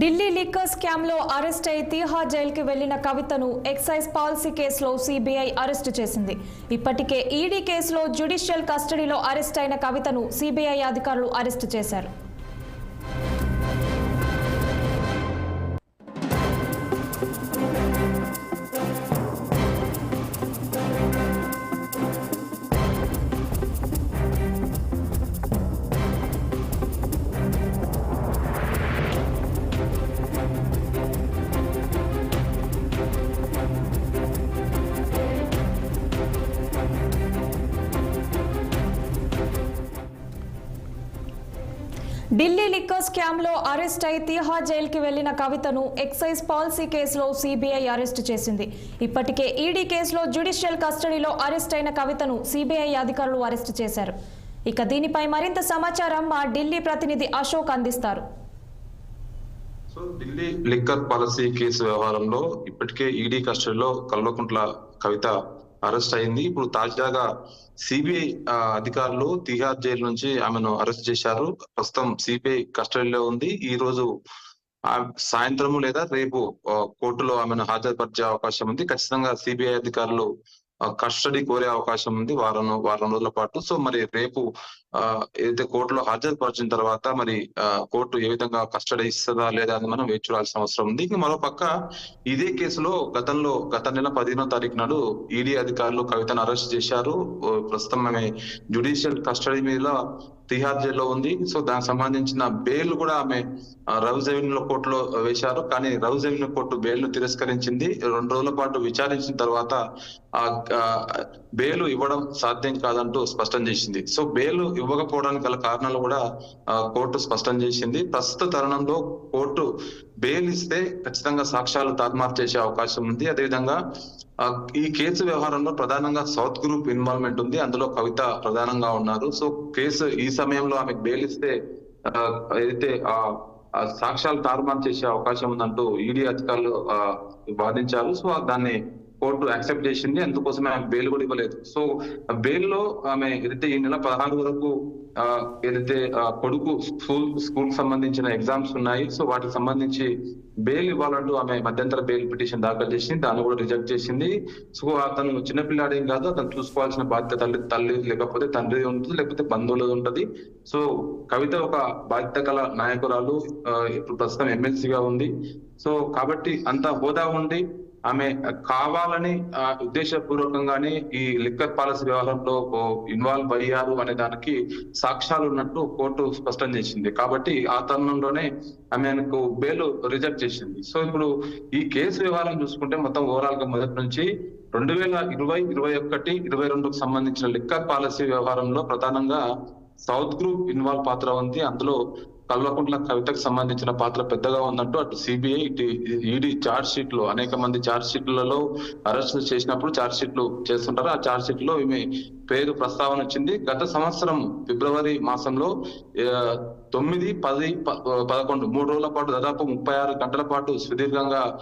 Delhi liquor scam arrest అయి తీహార్ జైలుకి వెళ్ళిన కవితను ఎక్సైజ్ పాలసీ కేసులో సిబిఐ అరెస్టు చేసింది. ఇప్పటికే ఈడీ కేసులో జ్యుడిషియల్ కస్టడీలో అరెస్ట్ అయిన కవితను సిబిఐ అధికారులు అరెస్టు చేశారు. ఢిల్లీ లిక్కర్ స్కామ్లో అరెస్ట్ అయి తిహార్ జైలుకి వెళ్ళిన కవితను ఎక్సైజ్ పాలసీ కేసులో సిబిఐ అరెస్ట్ చేసింది. ఇప్పటికే ఈడీ కేసులో జ్యుడిషియల్ కస్టడీలో అరెస్ట్ అయిన కవితను సిబిఐ అధికారులు అరెస్ట్ చేశారు. ఇక దీనిపై మరింత సమాచారం మా ఢిల్లీ ప్రతినిధి అశోక్ అందిస్తారు. So Delhi liquor policy case వ్యవహారంలో ఇప్పటికే ఈడీ కస్టడీలో కల్వకుంట్ల కవిత అరెస్ట్ అయింది. ఇప్పుడు తాజాగా సిబిఐ అధికారులు తిహార్ జైలు నుంచి ఆమెను అరెస్ట్ చేశారు. ప్రస్తుతం సిబిఐ కస్టడీలో ఉంది. ఈ రోజు ఆ సాయంత్రము లేదా రేపు కోర్టులో ఆమెను హాజరుపరిచే అవకాశం ఉంది. ఖచ్చితంగా సిబిఐ అధికారులు కస్టడీ కోరే అవకాశం ఉంది వారం వారం రోజుల పాటు. సో మరి రేపు ఏదైతే కోర్టులో హాజరుపరిచిన తర్వాత మరి ఆ, కోర్టు ఏ విధంగా కస్టడీ ఇస్తుందా లేదా అని మనం వేచి చూడాల్సిన అవసరం ఉంది. ఇంకా మరో పక్క ఇదే కేసులో గతంలో గత నెల పదిహేనో తారీఖు నాడు ఈడీ అధికారులు కవితను అరెస్ట్ చేశారు. ప్రస్తుతం ఆమె జ్యుడిషియల్ కస్టడీ మీద తిహార్ జైల్లో ఉంది. సో దానికి సంబంధించిన బెయిల్ కూడా ఆమె ఆ, రౌజ్ కోర్టులో వేశారు. కానీ రౌజ్ రెవెన్యూ కోర్టు బెయిల్ను తిరస్కరించింది. రెండు రోజుల పాటు విచారించిన తర్వాత ఆ బెయిల్ ఇవ్వడం సాధ్యం కాదంటూ స్పష్టం చేసింది. సో బెయిల్ ఇవ్వకపోవడానికి గల కారణాలు కూడా కోర్టు స్పష్టం చేసింది. ప్రస్తుత తరుణంలో కోర్టు బెయిల్ ఇస్తే ఖచ్చితంగా సాక్ష్యాలు తారుమారు చేసే అవకాశం ఉంది. అదేవిధంగా ఈ కేసు వ్యవహారంలో ప్రధానంగా సౌత్ గ్రూప్ ఇన్వాల్వ్మెంట్ ఉంది. అందులో కవిత ప్రధానంగా ఉన్నారు. సో కేసు ఈ సమయంలో ఆమెకు బెయిల్ ఇస్తే ఆ, ఏదైతే ఆ సాక్ష్యాలు తారుమారు చేసే అవకాశం ఉందంటూ ఈడీ అధికారులు వాదించారు. సో దాన్ని కోర్టు యాక్సెప్ట్ చేసింది అందుకోసమే ఆమె బెయిల్ కూడా ఇవ్వలేదు. సో బెయిల్లో ఆమె ఏదైతే ఈ నెల పదహారు వరకు ఆ, ఏదైతే కొడుకు స్కూల్ స్కూల్ సంబంధించిన ఎగ్జామ్స్ ఉన్నాయి సో వాటికి సంబంధించి బెయిల్ ఇవ్వాలంటూ ఆమె మధ్యంతర బెయిల్ పిటిషన్ దాఖలు చేసింది దాన్ని కూడా రిజెక్ట్ చేసింది. సో అతను చిన్నపిల్లాడేం కాదు అతను చూసుకోవాల్సిన బాధ్యత తల్లి తల్లి లేకపోతే తండ్రి ఉంటుంది లేకపోతే బంధువులది ఉంటది. సో కవిత ఒక బాధ్యత కల నాయకురాలు ఇప్పుడు ప్రస్తుతం ఎమ్మెల్సీగా ఉంది. సో కాబట్టి అంత హోదా ఉండి ఆమె కావాలని ఆ, ఉద్దేశపూర్వకంగానే ఈ లిక్కర్ పాలసీ వ్యవహారంలో ఇన్వాల్వ్ అయ్యారు అనే దానికి సాక్ష్యాలు ఉన్నట్టు కోర్టు స్పష్టం చేసింది. కాబట్టి ఆ తరుణంలోనే ఆమెకు బెయిల్ రిజెక్ట్ చేసింది. సో ఇప్పుడు ఈ కేసు వ్యవహారం చూసుకుంటే మొత్తం ఓవరాల్గా మొదటి నుంచి రెండు వేల ఇరవై ఇరవై ఒకటి ఇరవై రెండుకు సంబంధించిన లిక్కర్ పాలసీ వ్యవహారంలో ప్రధానంగా సౌత్ గ్రూప్ ఇన్వాల్వ్ పాత్ర ఉంది. అందులో కల్వకుంట్ల కవితకు సంబంధించిన పాత్ర పెద్దగా ఉందంటూ అటు సిబిఐ ఈడీ చార్జ్ షీట్లు అనేక మంది చార్జ్ షీట్లలో అరెస్ట్ చేసినప్పుడు చార్జ్ షీట్లు చేస్తుంటారు. ఆ చార్జ్ షీట్లో ఈమె పేరు ప్రస్తావన వచ్చింది. గత సంవత్సరం ఫిబ్రవరి మాసంలో తొమ్మిది పది ప- పదకొండు మూడు రోజుల పాటు దాదాపు ముప్పై ఆరు గంటల పాటు సుదీర్ఘంగా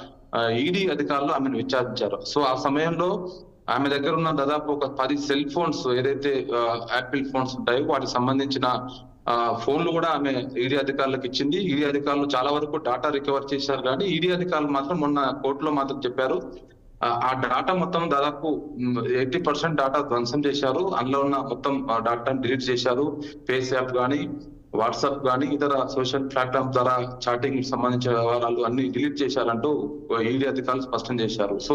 ఈడీ అధికారులు ఆమెను విచారించారు. సో ఆ సమయంలో ఆమె దగ్గర ఉన్న దాదాపు ఒక పది సెల్ ఫోన్స్ ఏదైతే యాపిల్ ఫోన్స్ ఉంటాయో వాటికి సంబంధించిన ఆ ఫోన్లు కూడా ఆమె ఈడీ అధికారులకు ఇచ్చింది. ఈడీ అధికారులు చాలా వరకు డాటా రికవర్ చేశారు కానీ ఈడీ అధికారులు మాత్రం మొన్న కోర్టులో మాత్రం చెప్పారు. ఆ డాటా మొత్తం దాదాపు ఎయిటీ పర్సెంట్ డాటా ధ్వంసం చేశారు. అందులో ఉన్న మొత్తం డాటాను డిలీట్ చేశారు. పేస్ యాప్ కానీ వాట్సాప్ కానీ ఇతర సోషల్ ప్లాట్ఫామ్ ద్వారా చాటింగ్ సంబంధించిన వ్యవహారాలు అన్ని డిలీట్ చేశారంటూ ఈడీ అధికారులు స్పష్టం చేశారు. సో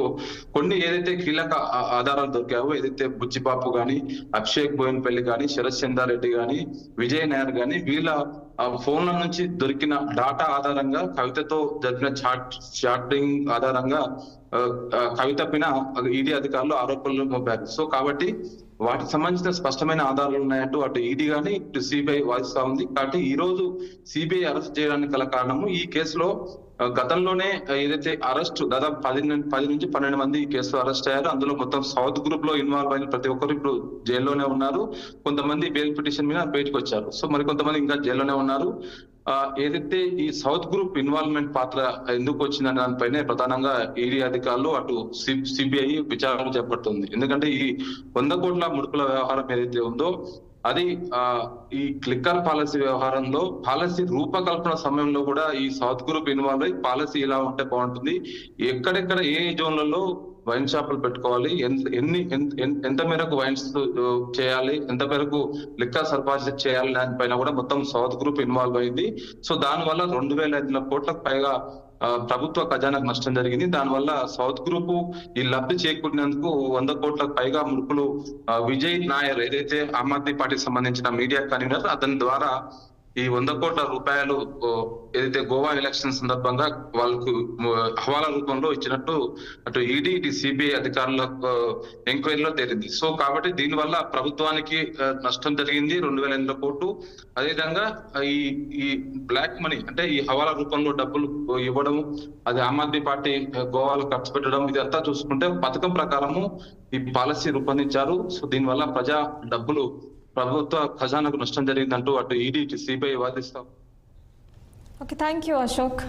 కొన్ని ఏదైతే కీలక ఆధారాలు దొరికావో ఏదైతే బుచ్చిబాపు గాని అభిషేక్ బోయిన్పల్లి గాని శరత్ చంద్రారెడ్డి గాని విజయ్ నాయర్ గాని వీళ్ళ ఆ ఫోన్ల నుంచి దొరికిన డాటా ఆధారంగా కవితతో జరిపిన చాట్ చాటింగ్ ఆధారంగా కవిత పైన ఈడీ అధికారులు ఆరోపణలు మోపారు. సో కాబట్టి వాటికి సంబంధించిన స్పష్టమైన ఆధారాలు ఉన్నాయంటూ అటు ఈడీ గాని ఇటు సిబిఐ వాదిస్తా ఉంది. కాబట్టి ఈ రోజు సిబిఐ అరెస్ట్ చేయడానికి గల కారణము ఈ కేసులో గతంలోనే ఏదైతే అరెస్ట్ దాదాపు పది పది నుంచి పన్నెండు మంది కేసులు కేసులో అరెస్ట్ అయ్యారు. అందులో మొత్తం సౌత్ గ్రూప్లో ఇన్వాల్వ్ అయిన ప్రతి ఒక్కరు ఇప్పుడు జైల్లోనే ఉన్నారు. కొంతమంది బెయిల్ పిటిషన్ మీద బయటకు వచ్చారు. సో మరి కొంతమంది ఇంకా జైల్లోనే ఉన్నారు. ఏదైతే ఈ సౌత్ గ్రూప్ ఇన్వాల్వ్మెంట్ పాత్ర ఎందుకు వచ్చిందనే దానిపైనే ప్రధానంగా ఈడీ అధికారులు అటు సిబిఐ విచారణ చేపడుతుంది. ఎందుకంటే ఈ వంద కోట్ల ముడుపుల వ్యవహారం ఏదైతే ఉందో అది ఆ ఈ క్లిక్కర్ పాలసీ వ్యవహారంలో పాలసీ రూపకల్పన సమయంలో కూడా ఈ సౌత్ గ్రూప్ ఇన్వాల్వ్ అయ్యి పాలసీ ఇలా ఉంటే బాగుంటుంది ఎక్కడెక్కడ ఏ జోన్లలో వైన్ షాపులు పెట్టుకోవాలి ఎన్ని ఎంత- మేరకు వైన్స్ చేయాలి ఎంత మేరకు లిక్కర్ సరఫరా చేయాలి దానిపైన కూడా మొత్తం సౌత్ గ్రూప్ ఇన్వాల్వ్ అయింది సో దానివల్ల రెండు వేల ఐదు వందల కోట్లకు పైగా ప్రభుత్వ ఖజానాకు నష్టం జరిగింది. దానివల్ల సౌత్ గ్రూప్ ఈ లబ్ధి చేకూరినందుకు వంద కోట్లకు పైగా ముడుపులు విజయ్ నాయర్ ఏదైతే ఆమ్ ఆద్మీ పార్టీకి సంబంధించిన మీడియా కన్వీనర్ అతని ద్వారా ఈ వంద కోట్ల రూపాయలు ఏదైతే గోవా ఎలక్షన్ సందర్భంగా వాళ్ళకు హవాలా రూపంలో ఇచ్చినట్టు అటు ఈడీ ఇటు సిబిఐ అధికారుల ఎంక్వైరీలో తేలింది. సో కాబట్టి దీనివల్ల ప్రభుత్వానికి నష్టం జరిగింది రెండు వేల ఎనిమిది కోట్లు అదేవిధంగా ఈ ఈ బ్లాక్ మనీ అంటే ఈ హవాలా రూపంలో డబ్బులు ఇవ్వడము అది ఆమ్ ఆద్మీ పార్టీ గోవాలో ఖర్చు పెట్టడం ఇదంతా చూసుకుంటే పథకం ప్రకారము ఈ పాలసీ రూపొందించారు. సో దీనివల్ల ప్రజా డబ్బులు ప్రభుత్వ ఖజానాకు నష్టం జరిగిందంటూ అటు ED CBI వాదిస్తాం. Okay thank you Ashok